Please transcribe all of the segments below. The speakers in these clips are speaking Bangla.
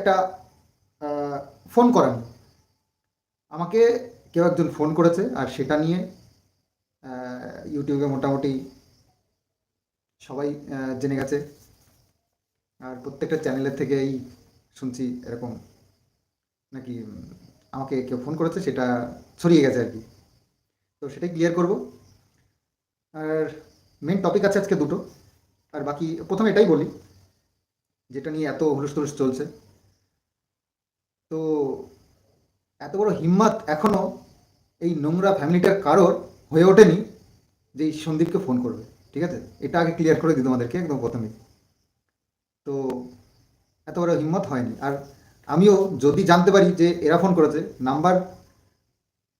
একটা ফোন করেন। আমাকে কেউ একজন ফোন করেছে, আর সেটা নিয়ে ইউটিউবে মোটামুটি সবাই জেনে গেছে। আর প্রত্যেকটা চ্যানেলের থেকেই শুনছি এরকম। নাকি আমাকে কেউ ফোন করেছে, সেটা ছড়িয়ে গেছে আর কি। তো সেটাই ক্লিয়ার করব। আর মেন টপিক আছে আজকে দুটো। আর বাকি, প্রথমে এটাই বলি, যেটা নিয়ে এত হুলুস চলছে। তো এত বড় হিম্মত এখনও এই নোংরা ফ্যামিলিটার কারোর হয়ে ওঠেনি যে এই সন্দীপকে ফোন করবে, ঠিক আছে? এটা আগে ক্লিয়ার করে দিই তোমাদেরকে একদম প্রথমে। তো এত বড় হিম্মত হয়নি। আর আমিও যদি জানতে পারি যে এরা ফোন করেছে নাম্বার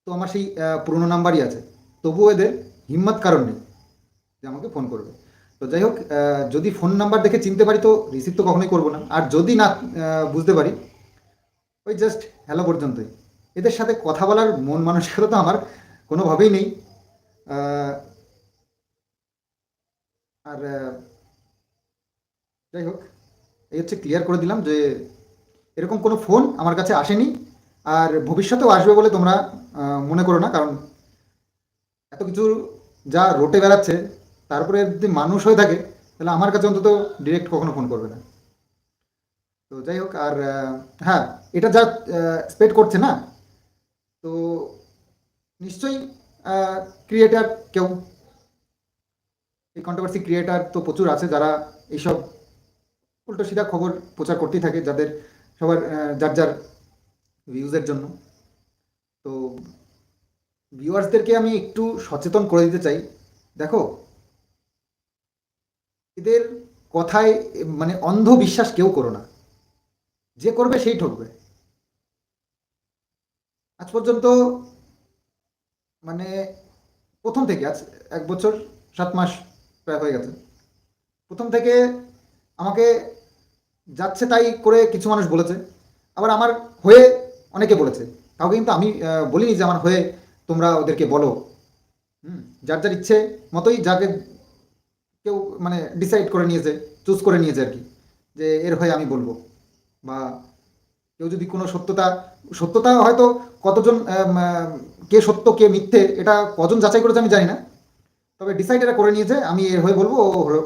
তো আমার সেই পুরনো নাম্বারই আছে। তবুও এদের হিম্মত কারণ নেই যে আমাকে ফোন করবে। তো যাই হোক যদি ফোন নাম্বার দেখে চিনতে পারি তো রিসিভ তো কখনোই করব না। আর যদি না বুঝতে পারি ওই জাস্ট হ্যালো পর্যন্তই। এদের সাথে কথা বলার মন মানসিকতা তো আমার কোনোভাবেই নেই। আর যাই হোক, এই হচ্ছে ক্লিয়ার করে দিলাম যে এরকম কোনো ফোন আমার কাছে আসেনি আর ভবিষ্যতেও আসবে বলে তোমরা মনে করো না, কারণ এত কিছু যা রোটে বেড়াচ্ছে তারপরে যদি মানুষ হয়ে থাকে, তাহলে আমার কাছে অন্তত ডিরেক্ট কখনো ফোন করবে না। তো যাই হোক, আর হ্যাঁ এটা যা স্পেড করছে না, তো নিশ্চয়ই ক্রিয়েটার কেউ, এই কন্ট্রোভার্সি ক্রিয়েটার তো প্রচুর আছে যারা এইসব উল্টো সিধা খবর প্রচার করতেই থাকে যাদের সবার যার যার ভিউজের জন্য। তো ভিউয়ার্সদেরকে আমি একটু সচেতন করে দিতে চাই। দেখো, এদের কথায় মানে অন্ধ বিশ্বাস কেউ করো না। যে করবে সেই ঠকবে। আজ পর্যন্ত মানে প্রথম থেকে, আজ এক বছর, সাত মাস প্রায় হয়ে গেছে। প্রথম থেকে আমাকে যাচ্ছে তাই করে কিছু মানুষ বলেছে। আবার আমার হয়ে অনেকে বলেছে। কাউকে কিন্তু আমি বলিনি যে আমার হয়ে তোমরা ওদেরকে বলো। হুম, যার যার ইচ্ছে মতোই যাকে কেউ মানে ডিসাইড করে নিয়েছে চুজ করে নিয়েছে আর কি, যে এর হয়ে আমি বলব। বা কেউ যদি কোনো সত্যতা সত্যতা হয়তো কতজন কে সত্য, কে মিথ্যে, এটা কজন যাচাই করেছে আমি জানি না। তবে ডিসাইড এটা করে নিয়েছে, আমি এর হয়ে বলব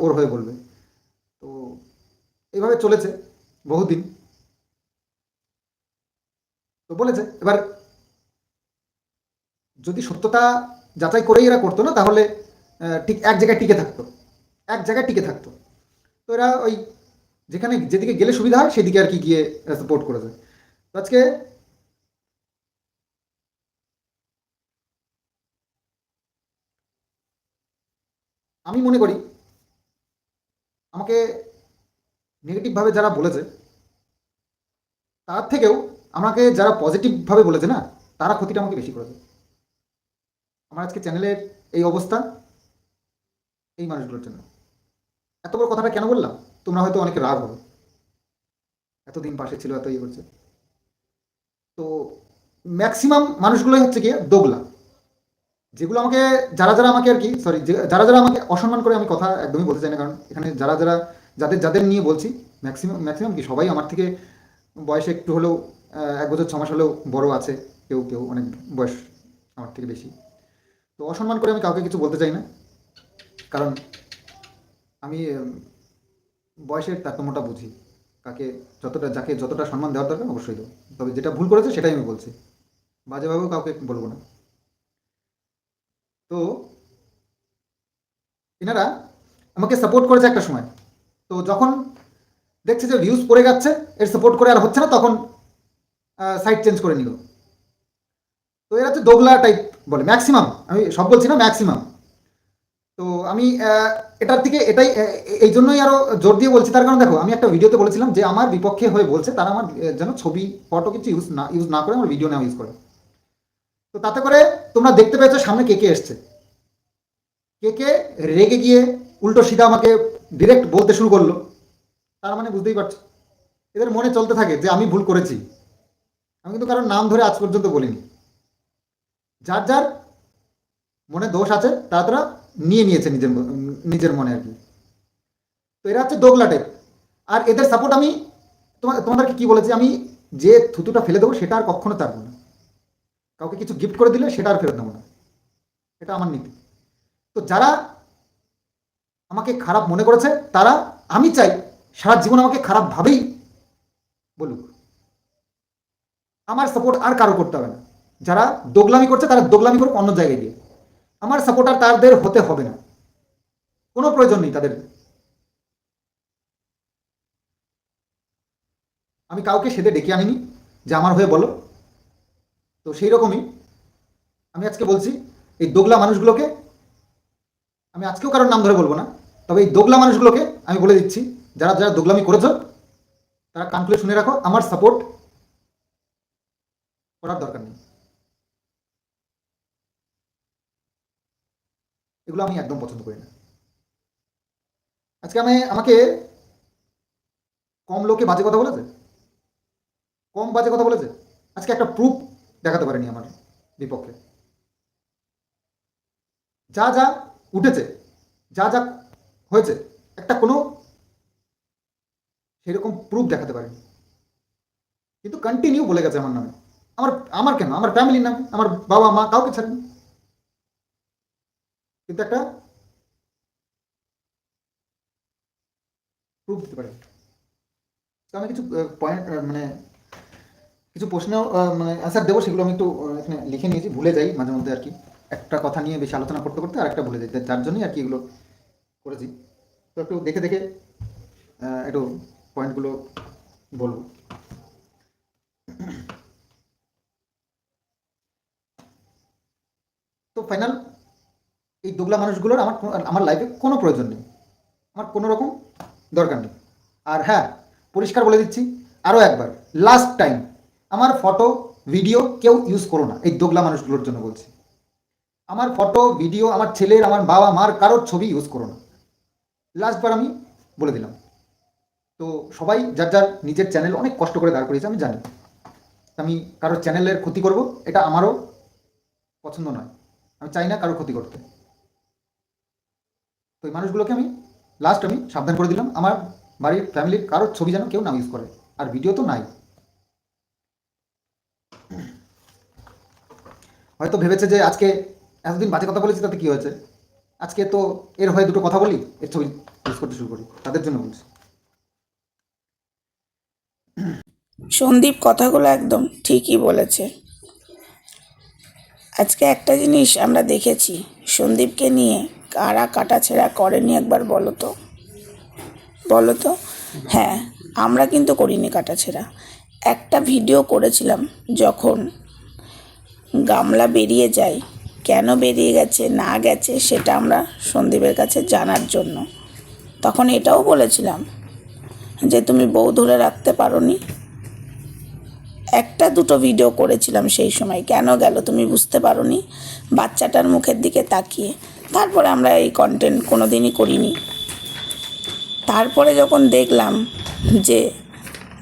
ওর হয়ে বলবে। তো এইভাবে চলেছে বহুদিন। তো বলেছে, এবার যদি সত্যতা যাচাই করেই এরা করতো না, তাহলে ঠিক এক জায়গায় টিকে থাকতো। এক জায়গায় টিকে থাকতো। তো এরা ওই যেখানে যেদিকে গেলে সুবিধা হয়, সেদিকে আর কি গিয়ে সাপোর্ট করেছে তো আজকে আমি মনে করি, আমাকে নেগেটিভভাবে যারা বলেছে, তার থেকেও আমাকে যারা পজিটিভভাবে বলেছে না, তারা ক্ষতিটা আমাকে বেশি করেছে। আমার আজকে চ্যানেলের এই অবস্থা, এই মানুষগুলোর জন্য। এত বড় কথাটা কেন বললাম? তোমরা হয়তো অনেকে রাগ হবে। এতদিন পাশে ছিল, এত ইয়ে করছে। তো ম্যাক্সিমাম মানুষগুলোই হচ্ছে কি দোগলা। যেগুলো আমাকে, যারা যারা আমাকে আর কি সরি যারা যারা আমাকে অসম্মান করে আমি কথা একদমই বলতে চাই না, কারণ এখানে যারা যারা, যাদের যাদের নিয়ে বলছি ম্যাক্সিমাম ম্যাক্সিমাম কি সবাই আমার থেকে বয়সে একটু হলেও এক বছর, ছ মাস হলেও বড় আছে, কেউ কেউ অনেক বয়স আমার থেকে বেশি। তো অসম্মান করে আমি কাউকে কিছু বলতে চাই না, কারণ আমি বয়সের তারতম্যটা বুঝি। কাকে যতটা, যাকে যতটা সম্মান দেওয়ার দরকার অবশ্যই দেবো। তবে যেটা ভুল করেছে সেটাই আমি বলছি। বাজেভাবেও কাউকে বলব না। তো এনারা আমাকে সাপোর্ট করেছে একটা সময়। তো যখন দেখছে যে ভিউজ পড়ে যাচ্ছে, এর সাপোর্ট করে আর হচ্ছে না, তখন সাইট চেঞ্জ করে নিল। তো এরা হচ্ছে দোগলা টাইপ বলে। ম্যাক্সিমাম আমি সব বলছি না ম্যাক্সিমাম তো আমি এটার থেকে এটাই এই জন্যই আরও জোর দিয়ে বলছি। তার কারণ দেখো, আমি একটা ভিডিওতে বলেছিলাম যে আমার বিপক্ষে হয়ে বলছে, তারা আমার যেন ছবি, ফটো কিছু ইউজ না ইউজ না করে, আমার ভিডিও নেওয়া ইউজ করে। তো তাতে করে তোমরা দেখতে পেয়েছ সামনে কে কে এসছে। কে কে রেগে গিয়ে উল্টো সিধা আমাকে ডিরেক্ট বলতে শুরু করল। তার মানে বুঝতেই পারছ। এদের মনে চলতে থাকে যে আমি ভুল করেছি। আমি কিন্তু কারোর নাম ধরে আজ পর্যন্ত বলিনি। যার যার মনে দোষ আছে, তারা তারা নিয়ে নিয়েছে নিজের নিজের মনে আর কি। তো এরা হচ্ছে দোগলা টাইপ আর এদের সাপোর্ট আমি তোমার তোমাদেরকে কি বলেছি, আমি যে থুতুটা ফেলে দেবো সেটা আর কখনো তারবো না। কাউকে কিছু গিফট করে দিলে সেটা আর ফেরত নেব না। এটা আমার নীতি। তো যারা আমাকে খারাপ মনে করেছে, তারা আমি চাই সারা জীবন আমাকে খারাপভাবেই বলুক। আমার সাপোর্ট আর কারও করতে হবে না। যারা দোগলামি করছে, তারা দোগলামি করুক অন্য জায়গায় গিয়ে। আমার সাপোর্টার তাদের হতে হবে না। কোনো প্রয়োজন নেই তাদের। আমি কাউকে সেদে ডেকে আনিনি, যে আমার হয়ে বলো। তো সেই রকমই আমি আজকে বলছি, এই দোগলা মানুষগুলোকে, আমি আজকেও কারোর নাম ধরে বলব না, তবে এই দোগলা মানুষগুলোকে আমি বলে দিচ্ছি, যারা যারা দোগলামি করেছ, তারা কান শুনে রাখো, আমার সাপোর্ট করার দরকার নেই। এগুলো আমি একদম পছন্দ করি না। আজকে আমি, আমাকে কম লোকে বাজে কথা বলেছে? কম বাজে কথা বলেছে? আজকে একটা প্রুফ দেখাতে পারেনি আমার বিপক্ষে। যা যা উঠেছে, যা যা হয়েছে, একটা কোনো সেরকম প্রুফ দেখাতে পারেনি। কিন্তু কন্টিনিউ বলে গেছে আমার নামে। আমার আমার কেন? আমার ফ্যামিলির নামে? আমার বাবা মা কাউকে ছাড়েনি? কিন্তু একটা প্রুফ দিতে পারে। আমি কিছু পয়েন্ট মানে কিছু প্রশ্ন মানে অ্যান্সার দেবো, সেগুলো আমি একটু এখানে লিখে নিয়েছি, ভুলে যাই মাঝে মধ্যে আর কি। একটা কথা নিয়ে বেশি আলোচনা করতে করতে আর একটা ভুলে যাই যার জন্যই আর কি এগুলো করেছি। তো একটু দেখে দেখে একটু পয়েন্টগুলো বলব। তো ফাইনাল এই দোগলা মানুষগুলোর আমার আমার লাইফে কোনো প্রয়োজন নেই। আমার কোনো রকম দরকার নেই। আর হ্যাঁ পরিষ্কার বলে দিচ্ছি আরও একবার লাস্ট টাইম আমার ফটো ভিডিও কেউ ইউজ করো না, এই দোগলা মানুষগুলোর জন্য বলছি। আমার ফটো ভিডিও আমার ছেলের, আমার বাবা, মার কারোর ছবি ইউজ করো না। লাস্টবার আমি বলে দিলাম। তো সবাই যার যার নিজের চ্যানেল অনেক কষ্ট করে দাঁড় করিয়েছে, আমি জানি। আমি কারোর চ্যানেলের ক্ষতি করব, এটা আমারও পছন্দ নয়। আমি চাই না কারোর ক্ষতি করতে। তো এই মানুষগুলোকে আমি লাস্ট আমি সাবধান করে দিলাম। আমার বাড়ির ফ্যামিলির কারোর ছবি যেন কেউ না ইউজ করে। আর ভিডিও তো নাই। হয়তো ভেবেছে যে আজকে এতদিন বাজে কথা বলেছি, তাতে কি হয়েছে? আজকে তো এর হয়ে দুটো কথা বলি, এর ছবি ইউজ করতে শুরু করি। তাদের জন্য বলছি। সন্দীপ কথাগুলো একদম ঠিকই বলেছে। আজকে একটা জিনিস আমরা দেখেছি, সন্দীপকে নিয়ে কারা কাটাছেড়া করেনি একবার বলো তো। বলো তো? হ্যাঁ আমরা কিন্তু করিনি কাটাছেড়া। একটা ভিডিও করেছিলাম যখন গামলা বেরিয়ে যায়, কেন বেরিয়ে গেছে, না গেছে, সেটা আমরা সন্দীপের কাছে জানার জন্য। তখন এটাও বলেছিলাম যে তুমি বউ ধরে রাখতে পারোনি। একটা দুটো ভিডিও করেছিলাম সেই সময়, কেন গেল তুমি বুঝতে পারোনি? বাচ্চাটার মুখের দিকে তাকিয়ে। তারপরে আমরা এই কন্টেন্ট কোনো দিনই করিনি। তারপরে যখন দেখলাম যে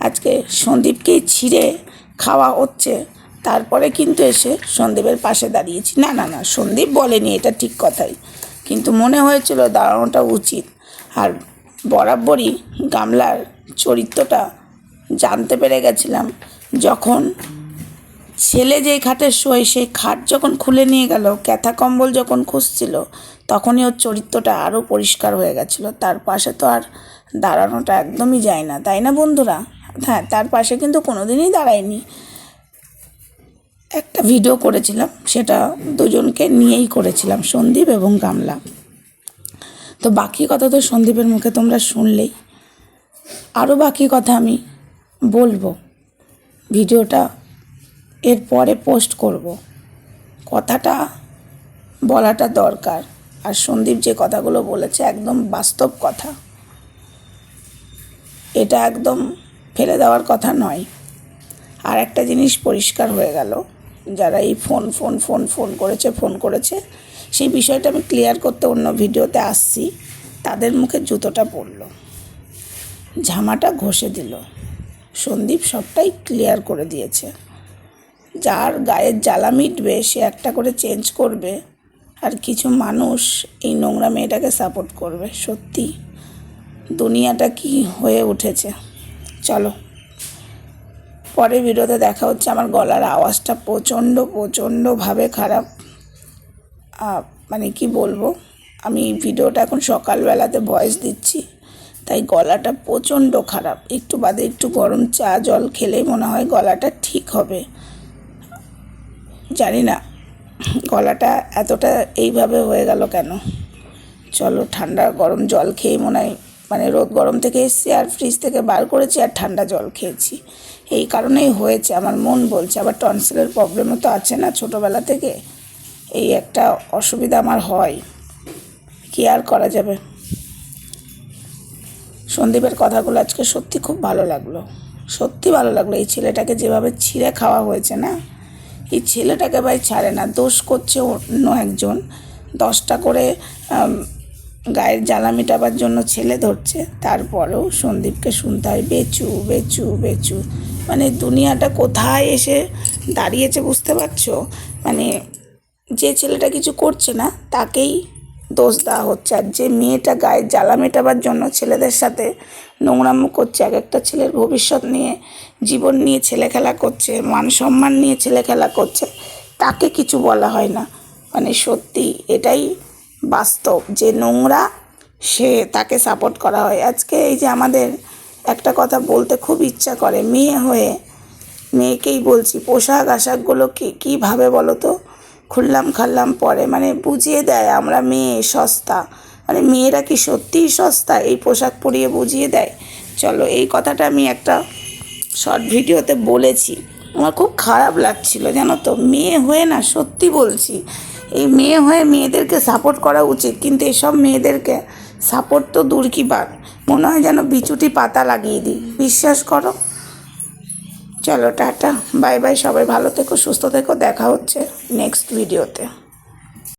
আজকে সন্দীপকেই ছিঁড়ে খাওয়া হচ্ছে, তারপরে কিন্তু এসে সন্দীপের পাশে দাঁড়িয়েছি। না না না, সন্দীপ বলেনি এটা ঠিক কথাই। কিন্তু মনে হয়েছিল দাঁড়ানোটা উচিত। আর বরাবরই গামলার চরিত্রটা জানতে পেরে গেছিলাম যখন ছেলে যেই খাটে শোয় সেই খাট যখন খুলে নিয়ে গেল, ক্যাথা কম্বল যখন খুঁজছিল, তখনই ওর চরিত্রটা আরও পরিষ্কার হয়ে গেছিল। তার পাশে তো আর দাঁড়ানোটা একদমই যায় না, তাই না বন্ধুরা? হ্যাঁ তার পাশে কিন্তু কোনোদিনই দাঁড়ায়নি। একটা ভিডিও করেছিলাম, সেটা দুজনকে নিয়েই করেছিলাম, সন্দীপ এবং গামলা। তো বাকি কথা তো সন্দীপের মুখে তোমরা শুনলেই। আরও বাকি কথা আমি বলব। ভিডিওটা এর পরে পোস্ট করব। কথাটা বলাটা দরকার। আর সন্দীপ যে কথাগুলো বলেছে একদম বাস্তব কথা। এটা একদম ফেলে দেওয়ার কথা নয়। আর একটা জিনিস পরিষ্কার হয়ে গেল। যারা এই ফোন ফোন ফোন ফোন করেছে ফোন করেছে, সেই বিষয়টা আমি ক্লিয়ার করতে অন্য ভিডিওতে আসছি। তাদের মুখে জুতোটা পড়ল। ঝামাটা ঘষে দিল। সন্দীপ সবটাই ক্লিয়ার করে দিয়েছে। যার গায়ের জ্বালা মিটবে, সে একটা করে চেঞ্জ করবে। আর কিছু মানুষ এই নোংরা মেয়েটাকে সাপোর্ট করবে। সত্যি, দুনিয়াটা কি হয়ে উঠেছে। চলো পরে ভিডিওতে দেখা হচ্ছে আমার গলার আওয়াজটা প্রচণ্ড, প্রচণ্ডভাবে খারাপ। মানে কি বলব, আমি ভিডিওটা এখন সকালবেলাতে ভয়েস দিচ্ছি, তাই গলাটা প্রচণ্ড খারাপ। একটু বাদে একটু গরম চা, জল খেলেই মনে হয় গলাটা ঠিক হবে। জানি না গলাটা এতটা এইভাবে হয়ে গেল কেন? চলো ঠান্ডা গরম জল খেয়ে মনে হয় মানে রোদ গরম থেকে এসেছি আর ফ্রিজ থেকে বার করেছি আর ঠান্ডা জল খেয়েছি। এই কারণেই হয়েছে, আমার মন বলছে, আবার টনসিলের প্রবলেমও তো আছে না ছোটোবেলা থেকে। এই একটা অসুবিধা আমার হয়। কি আর করা যাবে? সন্দীপের কথাগুলো আজকে সত্যি খুব ভালো লাগল। সত্যি ভালো লাগল এই ছেলেটাকে যেভাবে ছিঁড়ে খাওয়া হয়েছে না? এই ছেলেটাকে ভাই ছাড়ে না, দোষ করছে অন্য একজন। দশটা করে গায়ের জ্বালা মেটাবার জন্য ছেলে ধরছে, তারপরেও সন্দীপকে শুনতে হয়, বেচু বেচু বেচু। মানে দুনিয়াটা কোথায় এসে দাঁড়িয়েছে বুঝতে পারছ? মানে যে ছেলেটা কিছু করছে না, তাকেই দোষ দেওয়া হচ্ছে। আর যে মেয়েটা গায়ের জ্বালা মেটাবার জন্য ছেলেদের সাথে নোংরামো করছে, এক একটা ছেলের ভবিষ্যৎ নিয়ে জীবন নিয়ে ছেলে খেলা করছে, মান সম্মান নিয়ে ছেলে খেলা করছে, তাকে কিছু বলা হয় না। মানে সত্যি এটাই বাস্তব, যে নোংরা সে তাকে সাপোর্ট করা হয়। আজকে এই যে আমাদের একটা কথা বলতে খুব ইচ্ছা করে, মেয়ে হয়ে মেয়েকেই বলছি, পোশাক আশাকগুলো কী, কীভাবে বলো তো? খুললাম খাল্লাম পরে মানে বুঝিয়ে দেয়, আমরা মেয়ে, সস্তা। মানে মেয়েরা কি সত্যিই সস্তা? এই পোশাক পরিয়ে বুঝিয়ে দেয়? চলো, এই কথাটা আমি একটা শর্ট ভিডিওতে বলেছি। আমার খুব খারাপ লাগছিল, জানো তো? মেয়ে হয়ে না, সত্যি বলছি। এই মেয়ে হয়ে মেয়েদেরকে সাপোর্ট করা উচিত, কিন্তু এসব মেয়েদেরকে সাপোর্ট তো দূর কি বাদ মনে হয় যেন বিচুটি পাতা লাগিয়ে দিই। বিশ্বাস করো? চলো, টাটা। বাই বাই, সবাই ভালো থেকো, সুস্থ থেকো। দেখা হচ্ছে নেক্সট ভিডিওতে